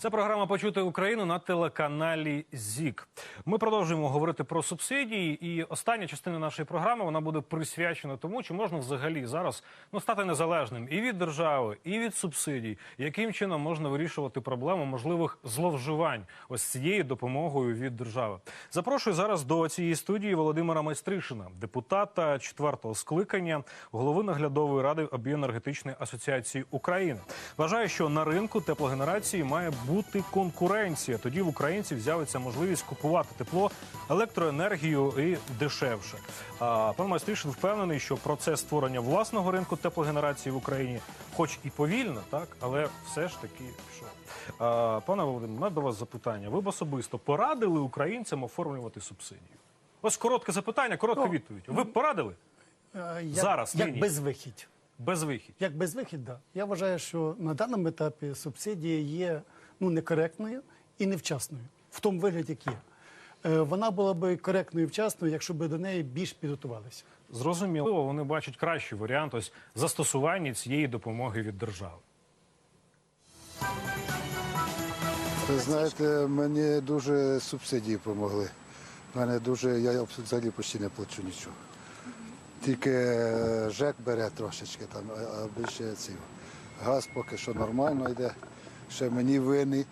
Це програма Почути Україну на телеканалі ЗІК. Ми продовжуємо говорити про субсидії, і остання частина нашої програми вона буде присвячена тому, чи можна взагалі зараз ну стати незалежним і від держави, і від субсидій, яким чином можна вирішувати проблему можливих зловживань ось цією допомогою від держави. Запрошую зараз до цієї студії Володимира Майстришина, депутата 4-го скликання, голови наглядової ради Об'єнергетичної асоціації України. Вважаю, що на ринку теплогенерації має бути конкуренція. Тоді в українців з'явиться можливість купувати тепло, електроенергію і дешевше. А пан Майстришин впевнений, що процес створення власного ринку теплогенерації в Україні, хоч і повільно, так але все ж таки пішов. А, пане Володимире, у мене до вас запитання. Ви б особисто порадили українцям оформлювати субсидію? Ось коротке запитання, коротка Ну, відповідь. Ви б порадили Е, Як, Зараз, як нині. безвихідь. без вихід? Як безвихідь, да. Я вважаю, що на даному етапі субсидія є ну, некоректною і невчасною в тому вигляді, як є. Е, Вона була би коректною і вчасною, якщо б до неї більш підготувалися. Зрозуміло, вони бачать кращий варіант ось застосування цієї допомоги від держави. Ви знаєте, мені дуже субсидії допомогли. Мене дуже, я взагалі почти не плачу нічого. Тільки е, ЖЕК бере трошечки, там, а- а більше ці. Газ поки що нормально йде. Ще мені винні.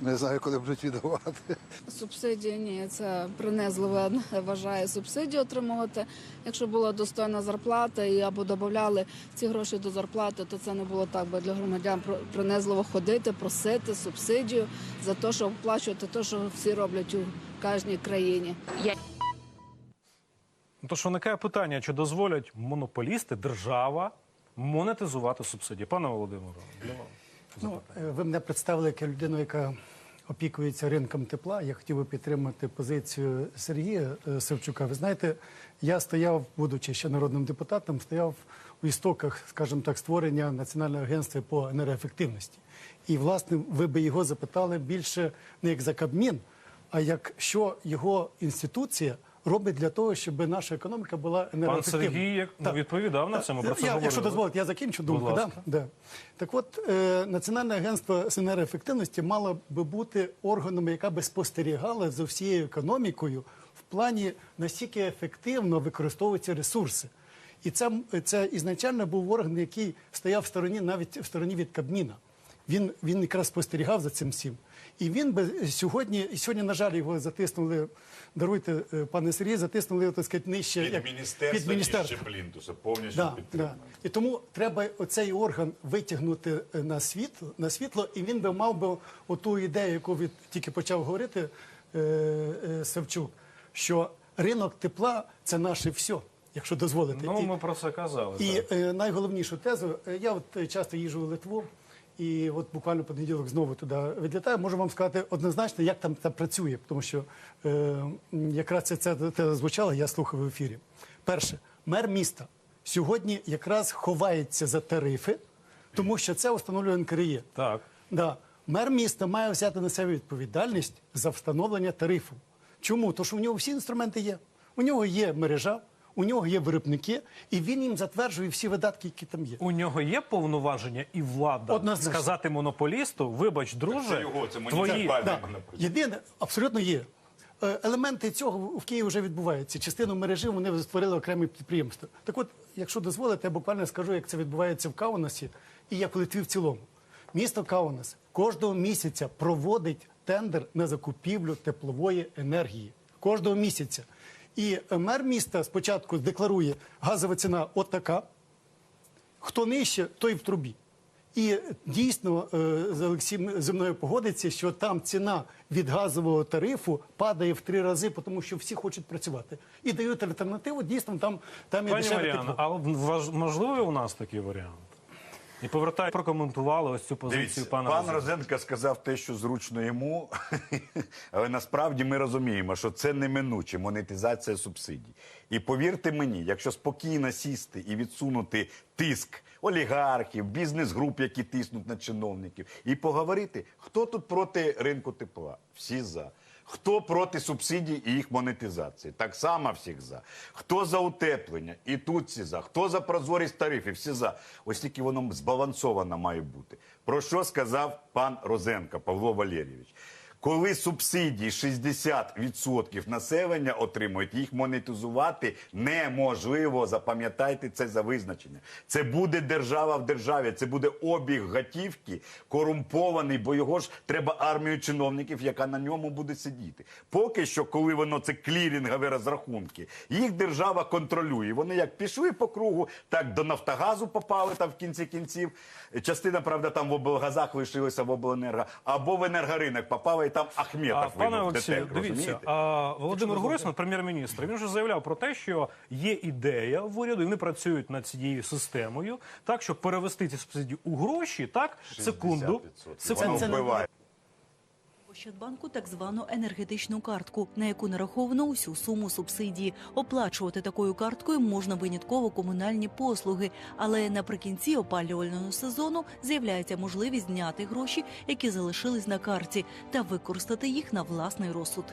Не знаю, коли будуть віддавати. Субсидії ні, це принизливо вважає субсидію отримувати. Якщо була достойна зарплата і або додавали ці гроші до зарплати, то це не було так, бо для громадян принизливо ходити, просити субсидію за те, щоб оплачувати те, що всі роблять у кожній країні. Ну, Тож виникає питання, чи дозволять монополісти, держава монетизувати субсидії? Пане Володимире, для вас Ну, е, ви мене представили як людину, яка опікується ринком тепла. Я хотів би підтримати позицію Сергія е, Савчука. Ви знаєте, я стояв, будучи ще народним депутатом, стояв у істоках, скажімо так, створення Національного агентства по енергоефективності. І, власне, ви би його запитали більше не як за Кабмін, а як що його інституція робить для того, щоб наша економіка була Пан. Сергій як, ну, відповідав на ми про це я, говорили. Якщо дозволите, я закінчу думку. Да? ласка. Да. Так от, е, Національне агентство з енергоефективності мало би бути органом, яка би спостерігала за всією економікою в плані настільки ефективно використовуються ресурси. І це, це ізначально був орган, який стояв в стороні, навіть в стороні від Кабміна. Він, він якраз спостерігав за цим всім. І він би сьогодні, і сьогодні, на жаль, його затиснули, даруйте, е, пане Сергій, затиснули, так сказати, нижче. Від як- міністерства нижче плінтуса, повністю Да, підтримую. да. І тому треба оцей орган витягнути е, на світло, на світло, і він би мав би оту ідею, яку він тільки почав говорити е, е, Савчук, що ринок тепла це наше все, якщо дозволите. Ну, І- про це казали. і так. е, найголовнішу тезу, я от часто їжджу в Литву, і от буквально понеділок знову туди відлітаю. Можу вам сказати однозначно, як там це працює, тому що е, якраз це, це теза звучала, я слухав в ефірі. Перше, мер міста сьогодні якраз ховається за тарифи, тому що це встановлює НКРЄ. Так. Да. Мер міста має взяти на себе відповідальність за встановлення тарифу. Чому? Тому що у нього всі інструменти є. У нього є мережа, у нього є виробники, і він їм затверджує всі видатки, які там є. У нього є повноваження і влада Однозначно. сказати монополісту, вибач, друже, це його, це твої... Да. Єдине, абсолютно є. Е, Елементи цього в Києві вже відбуваються. Частину мережі вони створили окремі підприємства. Так от, якщо дозволите, я буквально скажу, як це відбувається в Каунасі і як в Литві в цілому. Місто Каунас кожного місяця проводить тендер на закупівлю теплової енергії. Кожного місяця. І мер міста спочатку декларує, газова ціна от така, хто нижче, той в трубі. І дійсно е, з Олексієм зі мною погодиться, що там ціна від газового тарифу падає в три рази, тому що всі хочуть працювати. І дають альтернативу, дійсно там, там є дешеве тепло. а можливий у нас такий варіант? І повертаю, прокоментували ось цю позицію Дивіться, пана пан Розенка. Сказав те, що зручно йому, але насправді ми розуміємо, що це неминуче монетизація субсидій. І повірте мені, якщо спокійно сісти і відсунути тиск олігархів, бізнес-груп, які тиснуть на чиновників, і поговорити, хто тут проти ринку тепла? Всі за. Хто проти субсидій і їх монетизації? Так само всіх за. Хто за утеплення? І тут всі за. Хто за прозорість тарифів? Всі за. Ось тільки воно збалансовано має бути. Про що сказав пан Розенко Павло Валерійович? Коли субсидії 60% населення отримують, їх монетизувати неможливо. Запам'ятайте це за визначення. Це буде держава в державі, це буде обіг готівки, корумпований, бо його ж треба армію чиновників, яка на ньому буде сидіти. Поки що, коли воно це клірінгові розрахунки, їх держава контролює. Вони як пішли по кругу, так до Нафтогазу попали там в кінці кінців. Частина, правда, там в облгазах лишилася в обленерго, або в енергоринок попала, і там Ахметов А, пане Олексію, дивіться, а, Володимир Гройсман, прем'єр-міністр, він вже заявляв про те, що є ідея в уряду, і вони працюють над цією системою, так щоб перевести ці субсидії у гроші. Так, секунду, 60%. секунду. це, Це не вбиває. Ощадбанку так звану енергетичну картку, на яку нараховано усю суму субсидії. Оплачувати такою карткою можна винятково комунальні послуги, але наприкінці опалювального сезону з'являється можливість зняти гроші, які залишились на карті, та використати їх на власний розсуд.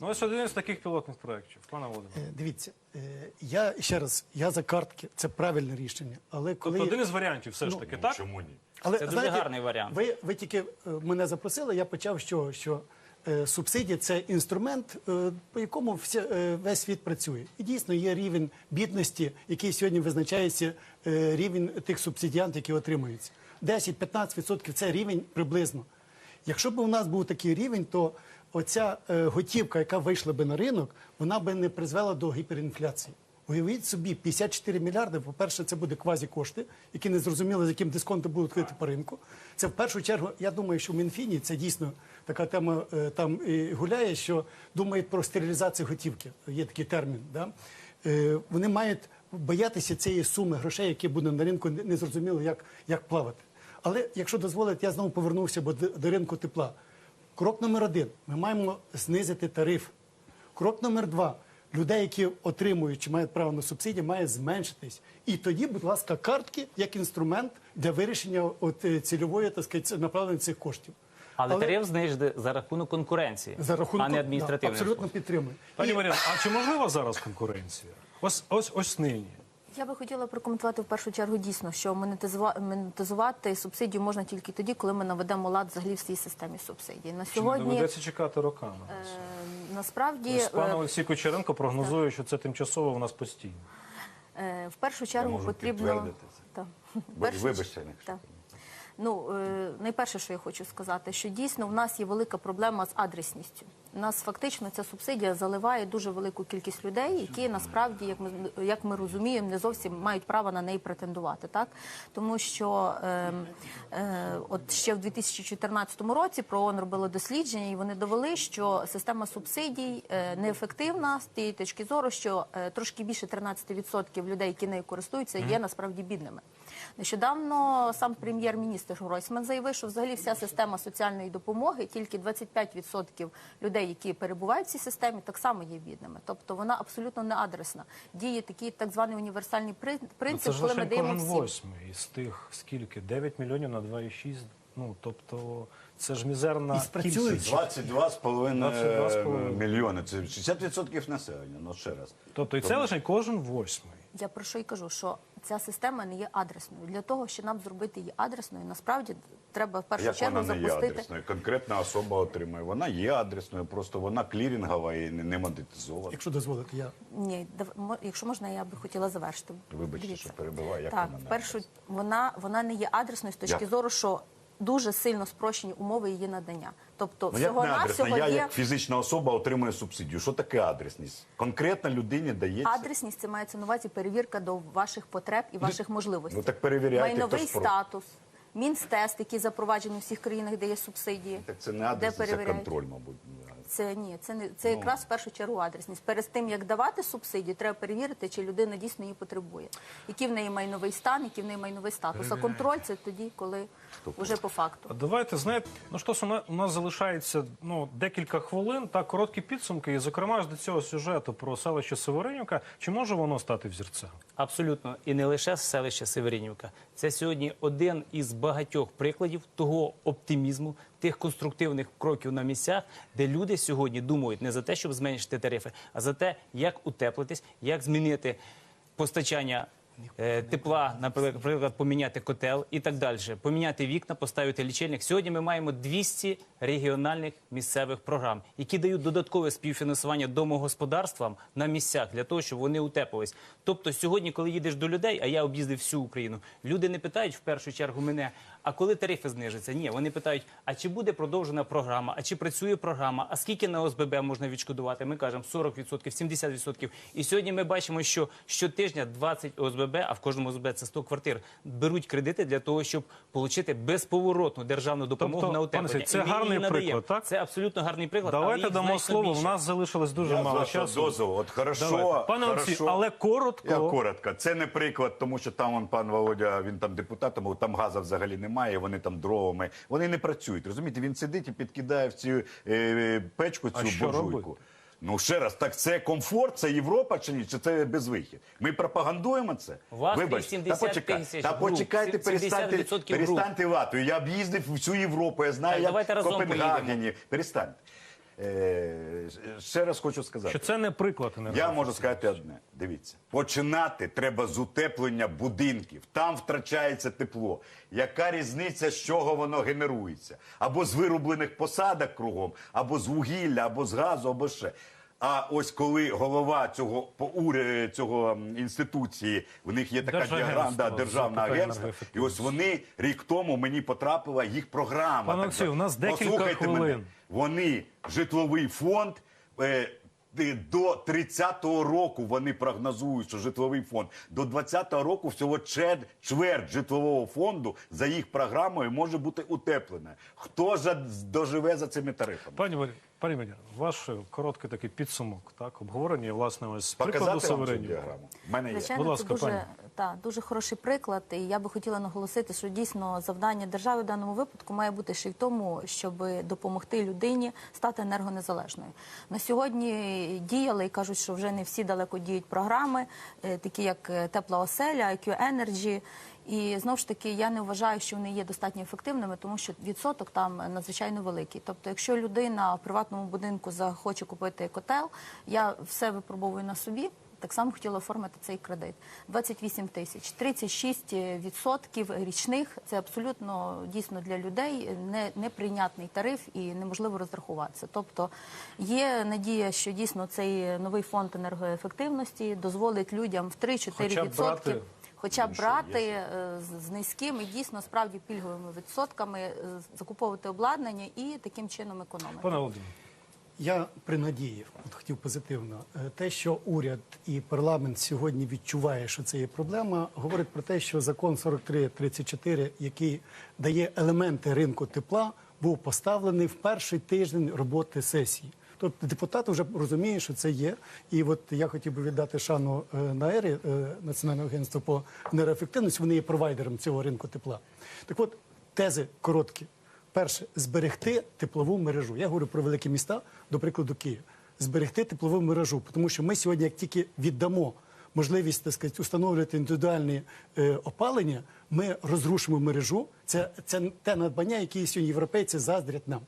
Ну, ось один з таких пілотних проєктів, пане Володимире. Е, Дивіться, е, я ще раз, я за картки, це правильне рішення. Але коли Тобто один із варіантів все ж Ну, таки, так? Чому ні? Але Це дуже гарний варіант. Ви, ви тільки е, мене запросили, я почав з чого, що е, субсидія це інструмент, е, по якому вся, е, весь світ працює. І дійсно є рівень бідності, який сьогодні визначається е, рівень тих субсидіантів, які отримуються. 10-15% це рівень приблизно. Якщо б у нас був такий рівень, то оця е, готівка, яка вийшла би на ринок, вона би не призвела до гіперінфляції. Уявіть собі, 54 мільярди. По-перше, це буде квазі-кошти, які не зрозуміли, з яким дисконтом будуть відкрити по ринку. Це в першу чергу, я думаю, що в Мінфіні це дійсно така тема е, там і гуляє, що думають про стерилізацію готівки. Є такий термін. Да? Е, Вони мають боятися цієї суми грошей, які будуть на ринку, не зрозуміло, як, як плавати. Але якщо дозволить, я знову повернувся бо до ринку тепла. Крок номер один: ми маємо знизити тариф. Крок номер два. Людей, які отримують чи мають право на субсидії, має зменшитись. І тоді, будь ласка, картки як інструмент для вирішення от, е, цільової так сказати, направлення цих коштів. Але, тариф знижити за рахунок конкуренції, за рахунок а не да, абсолютно підтримую. Пані І- Маріна, а чи можлива зараз конкуренція? Ось ось ось нині. Я би хотіла прокоментувати в першу чергу дійсно, що монетизува- монетизувати субсидію можна тільки тоді, коли ми наведемо лад взагалі в цій системі субсидій. На Чи не сьогодні доведеться чекати роками? е, насправді Ось пан е, Олексій Кучеренко прогнозує, що це тимчасово у нас постійно. е, в першу чергу можу потрібно. Так. В вибачте, якщо так. Ну, е, найперше, що я хочу сказати, що дійсно в нас є велика проблема з адресністю. У нас фактично ця субсидія заливає дуже велику кількість людей, які насправді, як ми як ми розуміємо, не зовсім мають право на неї претендувати. Так тому що е, е, от ще в 2014 році ПРООН робило дослідження, і вони довели, що система субсидій е, неефективна з тієї точки зору, що е, трошки більше 13% людей, які нею користуються, є насправді бідними. Нещодавно сам прем'єр-міністр Гройсман заявив, що взагалі вся система соціальної допомоги, тільки 25% людей, які перебувають в цій системі, так само є бідними. Тобто вона абсолютно не адресна. Діє такий так званий універсальний Ну, принцип, це ж коли ми лише даємо кожен всім. восьмий із тих скільки? 9 мільйонів на 2,6. Ну тобто це ж мізерна кількість. 22,5 22,5. мільйони. Це 60% населення. Ну ще раз. Тобто і це лише кожен восьмий. Я про що й кажу, що ця система не є адресною. Для того, щоб нам зробити її адресною, насправді треба в першу Як чергу вона не є запустити. адресною? Конкретна особа отримує. Вона є адресною, просто вона клірінгова і не не монетизована. Якщо дозволите, я Ні, дав- мо- якщо можна, я би хотіла завершити. Вибачте, Дивіться. що перебиваю, як так, вона не першу вона, вона не є адресною з точки Як? зору, що дуже сильно спрощені умови її надання. Тобто, Ну як всього не адресна? Я є як фізична особа отримує субсидію. Що таке адресність? Конкретно людині дається. адресність. Це мається на увазі перевірка до ваших потреб і ваших можливостей. ну так перевіряйте, майновий статус. Мінстест, який запроваджений у всіх країнах, де є субсидії, Так це не адрес адресність, це контроль, мабуть. Це ні, це не Ну. це якраз в першу чергу адресність. Перед тим як давати субсидію, треба перевірити, чи людина дійсно її потребує. Який в неї майновий стан, який в неї майновий статус. А контроль це тоді, коли вже по факту. А давайте знаєте, ну що ж, у у нас залишається ну декілька хвилин та короткі підсумки. І зокрема ж до цього сюжету про селище Северинівка. Чи може воно стати взірцем? Абсолютно, і не лише селище Северинівка. Це сьогодні один із багатьох прикладів того оптимізму, тих конструктивних кроків на місцях, де люди сьогодні думають не за те, щоб зменшити тарифи, а за те, як утеплитись, як змінити постачання. Е, Тепла, наприклад, поміняти котел і так далі, поміняти вікна, поставити лічильник. Сьогодні ми маємо 200 регіональних місцевих програм, які дають додаткове співфінансування домогосподарствам на місцях для того, щоб вони утеплились. Тобто, сьогодні, коли їдеш до людей, а я об'їздив всю Україну, люди не питають в першу чергу мене, а коли тарифи знижаться? Ні, вони питають: а чи буде продовжена програма, а чи працює програма, а скільки на ОСББ можна відшкодувати? Ми кажемо 40%, 70%. І сьогодні ми бачимо, що щотижня 20 ОСББ, а в кожному ОСББ це 100 квартир, беруть кредити для того, щоб отримати безповоротну державну допомогу Тобто, на утеплення. Це І гарний приклад, так? Це абсолютно гарний приклад. Давайте дамо слово. більше. У нас залишилось дуже Я мало часу. дозволу. От хорошо, Давайте. Пане. Олексій, але коротко. Я коротко. Це не приклад, тому що там он, пан Володя, він там депутатом, там газу взагалі немає, вони там дровами. Вони не працюють. Розумієте, він сидить і підкидає в цю е, печку А цю буржуйку. Ну ще раз, так це комфорт, це Європа чи ні? Чи це безвихід? Ми пропагандуємо це. Вас Вибачте, 80 та почекай, тисяч та груп, почекайте, 70% перестаньте, груп. перестаньте вату. Я об'їздив всю Європу, я знаю, Так, як давайте в разом Копенгагені. Перестаньте. Е, ще раз хочу сказати. Що це не приклад Я можу сказати одне. Дивіться, починати треба з утеплення будинків. Там втрачається тепло. Яка різниця, з чого воно генерується? Або з вирублених посадок кругом, або з вугілля, або з газу, або ще. А ось коли голова цього по уре- цього інституції, в них є така діаграма, да, з державне і ось вони рік тому мені потрапила їх програма. Пане Олексію, у нас декілька Послухайте мене. Вони житловий фонд. е, До 30-го року вони прогнозують, що житловий фонд до 20-го року всього чверть, чверть житлового фонду за їх програмою може бути утеплене. Хто ж доживе за цими тарифами? Пані Валерій, пані Валерій, ваш короткий такий підсумок, так, обговорення, власне, ось прикладу Показати вам цю суверенів. діаграму? В мене є. Звичайно, Будь ласка, це дуже, пані. та, дуже хороший приклад. І я би хотіла наголосити, що дійсно завдання держави в даному випадку має бути ще й в тому, щоб допомогти людині стати енергонезалежною. На сьогодні діяли і кажуть, що вже не всі далеко діють програми, е, такі як е, Тепла оселя, IQ Energy. І знову ж таки, я не вважаю, що вони є достатньо ефективними, тому що відсоток там надзвичайно великий. Тобто, якщо людина в приватному будинку захоче купити котел, я все випробовую на собі. Так само хотіла оформити цей кредит. 28 тисяч, 36 відсотків річних. Це абсолютно дійсно для людей не, неприйнятний тариф і неможливо розрахуватися. Тобто є надія, що дійсно цей новий фонд енергоефективності дозволить людям в 3-4 Хоча брати- е, з- з низькими, дійсно справді пільговими відсотками, е, закуповувати обладнання і таким чином економити. Пане Володимире, Я при надії, от хотів позитивно, Е, те, що уряд і парламент сьогодні відчуває, що це є проблема, говорить про те, що закон 4334, який дає елементи ринку тепла, був поставлений в перший тиждень роботи сесії. Тобто депутати вже розуміють, що це є. І от я хотів би віддати шану е, НАЕРі, е, Національне агентство по енергоефективності, вони є провайдером цього ринку тепла. Так от, тези короткі. Перше, зберегти теплову мережу. Я говорю про великі міста, до прикладу, Київ. Зберегти теплову мережу, тому що ми сьогодні, як тільки віддамо можливість так сказати, установлювати індивідуальне е, опалення, ми розрушимо мережу. Це, це те надбання, яке сьогодні європейці заздрять нам.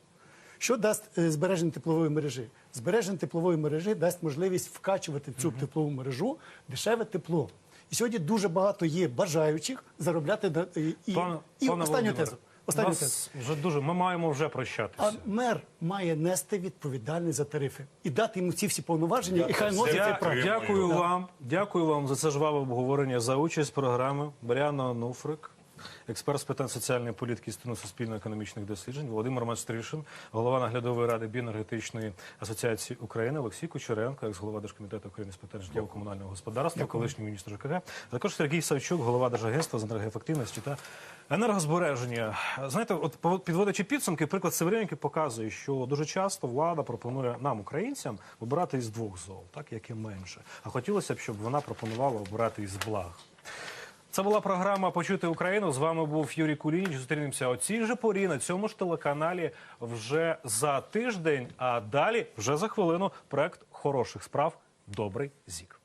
Що дасть е, збереження теплової мережі? Збереження теплової мережі дасть можливість вкачувати в цю теплову мережу дешеве тепло. І сьогодні дуже багато є бажаючих заробляти на і, і, пане, і пане останню тезу. Останню нас тезу. вже дуже, ми маємо вже прощатися. А мер має нести відповідальність за тарифи і дати йому ці всі повноваження, і хай носить цей Я, дякую вам, дякую вам за це жваве обговорення, за участь програми. Мар'яна Онуфрик, експерт з питань соціальної політики і суспільно-економічних досліджень, Володимир Мастришин, голова наглядової ради біоенергетичної асоціації України, Олексій Кучеренко, екс-голова Держкомітету України з питань житлово-комунального господарства, колишній міністр ЖКГ, також Сергій Савчук, голова Держагентства з енергоефективності та енергозбереження. Знаєте, от підводячи підсумки, приклад Северянки показує, що дуже часто влада пропонує нам, українцям, обирати із двох зол, так як і менше. А хотілося б, щоб вона пропонувала обирати із благ. Це була програма Почути Україну. З вами був Юрій Кулініч. Зустрінемося о цій же порі на цьому ж телеканалі вже за тиждень. А далі, вже за хвилину, проект хороших справ Добрий зік.